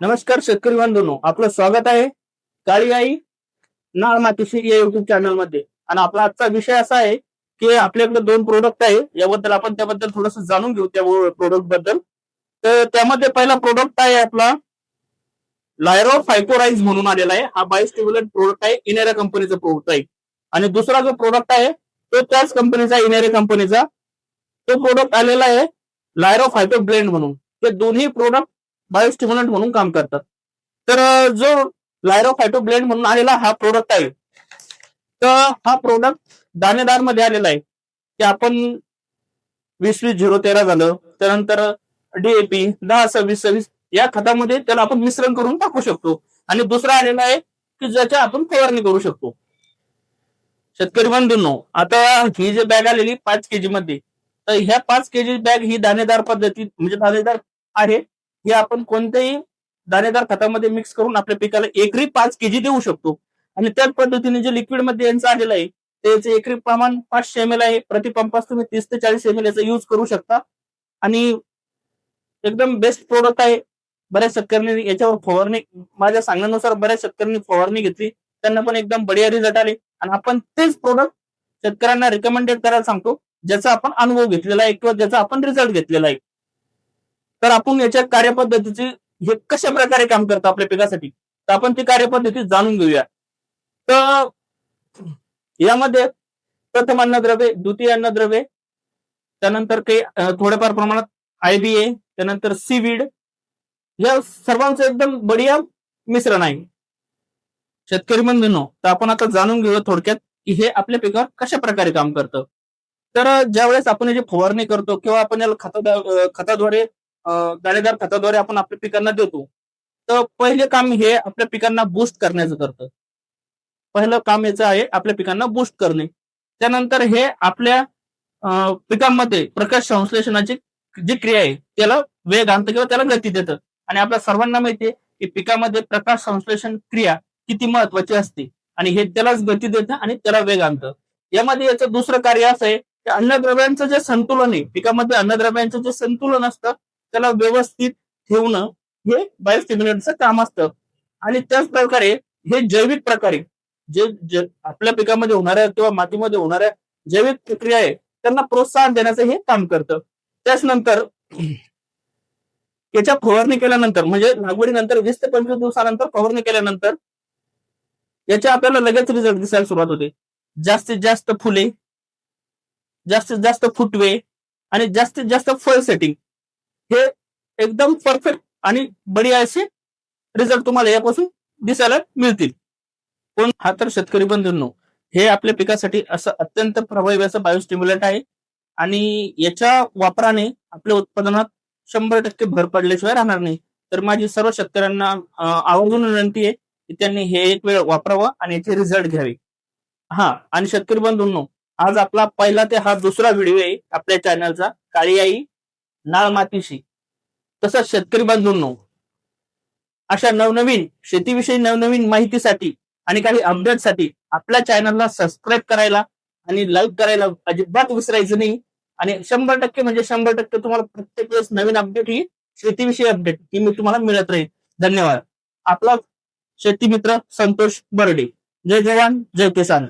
नमस्कार शेतकरी बांधवांनो आपलं स्वागत आहे काळी आई नाळ मातीशी या युट्यूब चॅनलमध्ये. आणि आपला आजचा विषय असा आहे की आपल्याकडे दोन प्रोडक्ट आहे याबद्दल आपण त्याबद्दल थोडस जाणून घेऊ त्या प्रोडक्टबद्दल. तर त्यामध्ये पहिला प्रोडक्ट आहे आपला लायरो फायकोराईज म्हणून आलेला आहे. हा बायोस्टिम्युलंट प्रोडक्ट आहे इनेरा कंपनीचा प्रोडक्ट आहे. आणि दुसरा जो प्रोडक्ट आहे तो त्याच कंपनीचा इनेरे कंपनीचा तो प्रोडक्ट आलेला आहे लायरो फायटो ब्लेंड म्हणून. हे दोन्ही प्रोडक्ट बायोस्टिम्युलंट म्हणून काम करतात. तर जो लायरोफायटो ब्लेंड म्हणून आलेला हा प्रोडक्ट आहे तर हा प्रोडक्ट दाणेदारमध्ये आलेला आहे. की आपण वीस वीस झिरो तेरा झालं त्यानंतर डीएपी दहा सव्वीस सव्वीस या खतामध्ये त्याला आपण मिश्रण करून टाकू शकतो. आणि दुसरा आलेला आहे की ज्याच्या आपण फवारणी करू शकतो. शेतकरी बंधूंनो आता ही जी बॅग आलेली पाच केजी मध्ये तर ह्या पाच केजी बॅग ही दाणेदार पद्धती म्हणजे दाणेदार आहे हे आपण कोणत्याही दाणेदार खतामध्ये मिक्स करून आपल्या पिकाला एकरी पाच केजी देऊ शकतो. आणि त्याच पद्धतीने जे लिक्विडमध्ये यांचं आलेलं आहे त्याचे एकरी प्रमाण पाचशे एम एल आहे. प्रतिपंपास तुम्ही तीस ते चाळीस एम एल याचा यूज करू शकता. आणि एकदम बेस्ट प्रोडक्ट आहे. बऱ्याच शेतकऱ्यांनी याच्यावर फवारणी माझ्या सांगण्यानुसार बऱ्याच शेतकऱ्यांनी फवारणी घेतली. त्यांना पण एकदम बढिया रिझल्ट आले. आणि आपण तेच प्रोडक्ट शेतकऱ्यांना रिकमेंडेड करायला सांगतो ज्याचा आपण अनुभव घेतलेला आहे किंवा ज्याचा आपण रिझल्ट घेतलेला आहे. तर आपण याच्या कार्यपद्धतीची हे कशा प्रकारे काम करतं आपल्या पिकासाठी? तर आपण ती कार्यपद्धती जाणून घेऊया. तर यामध्ये प्रथम अन्नद्रव्ये द्वितीय अन्नद्रव्ये त्यानंतर काही थोड्याफार प्रमाणात आयबीए त्यानंतर सीवीड या सर्वांचं एकदम बढिया मिश्रण आहे. शेतकरी बंधूंनो तर आपण आता जाणून घेऊया थोडक्यात की हे आपल्या पिकावर कशा प्रकारे काम करतं. तर ज्यावेळेस आपण याची फवारणी करतो किंवा आपण याला खता खताद्वारे दाणेदार खताद्वारे आपण आपल्या पिकांना देतो. तर पहिले काम हे आपल्या पिकांना बूस्ट करण्याचं करतं पहिलं काम याचं आहे आपल्या पिकांना बूस्ट करणे. त्यानंतर हे आपल्या पिकांमध्ये प्रकाश संश्लेषणाची जी क्रिया आहे त्याला वेग आणतं किंवा त्याला गती देतं. आणि आपल्या सर्वांना माहितीये की पिकामध्ये प्रकाश संश्लेषण क्रिया किती महत्वाची असते. आणि हे त्यालाच गती देतं आणि त्याला वेग आणतं. यामध्ये याचं दुसरं कार्य असं आहे की अन्नद्रव्यांचं जे संतुलन आहे पिकामध्ये अन्नद्रव्यांचं जे संतुलन असतं त्याला व्यवस्थित ठेवणं हे बायोस्टिम्युलंटचं काम असतं. आणि त्याच प्रकारे हे जैविक प्रकारे जे जे आपल्या पिकामध्ये होणाऱ्या किंवा मातीमध्ये होणाऱ्या जैविक प्रक्रिया आहे त्यांना प्रोत्साहन देण्याचं हे काम करतं. त्याच नंतर याच्या फवारणी केल्यानंतर म्हणजे लागवडीनंतर वीस ते पंचवीस दिवसानंतर फवारणी केल्यानंतर याच्या आपल्याला लगेच रिझल्ट दिसायला सुरुवात होते. जास्तीत जास्त फुले जास्तीत जास्त फुटवे आणि जास्तीत जास्त फळ सेटिंग हे एकदम परफेक्ट आणि बढिया असे रिझल्ट तुम्हाला यापासून दिसायला मिळतील. पण हा तर शेतकरी बंधूंनो हे आपल्या पिकासाठी असं अत्यंत प्रभावी असं बायोस्टिम्युलंट आहे आणि याच्या वापराने आपल्या उत्पादनात शंभर टक्के भर पडल्याशिवाय राहणार नाही. तर माझी सर्व शेतकऱ्यांना आवर्जून विनंती आहे की त्यांनी हे एक वेळ वापरावं आणि याचे रिझल्ट घ्यावे. हा आणि शेतकरी बंधूंनो आज आपला पहिला ते हा दुसरा व्हिडिओ आहे आपल्या चॅनलचा काळी आई नाळ मातीशी. तसंच शेतकरी बांधूंनो अशा नवनवीन शेतीविषयी नवनवीन माहितीसाठी आणि काही अपडेटसाठी आपल्या चॅनलला सबस्क्राईब करायला आणि लाईक करायला अजिबात विसरायचं नाही. आणि शंभर टक्के म्हणजे शंभर टक्के तुम्हाला प्रत्येक वेळेस नवीन अपडेट ही शेतीविषयी अपडेट ही मी तुम्हाला मिळत राहील. धन्यवाद. आपला शेती मित्र संतोष बर्डे. जय जवान जय किसान.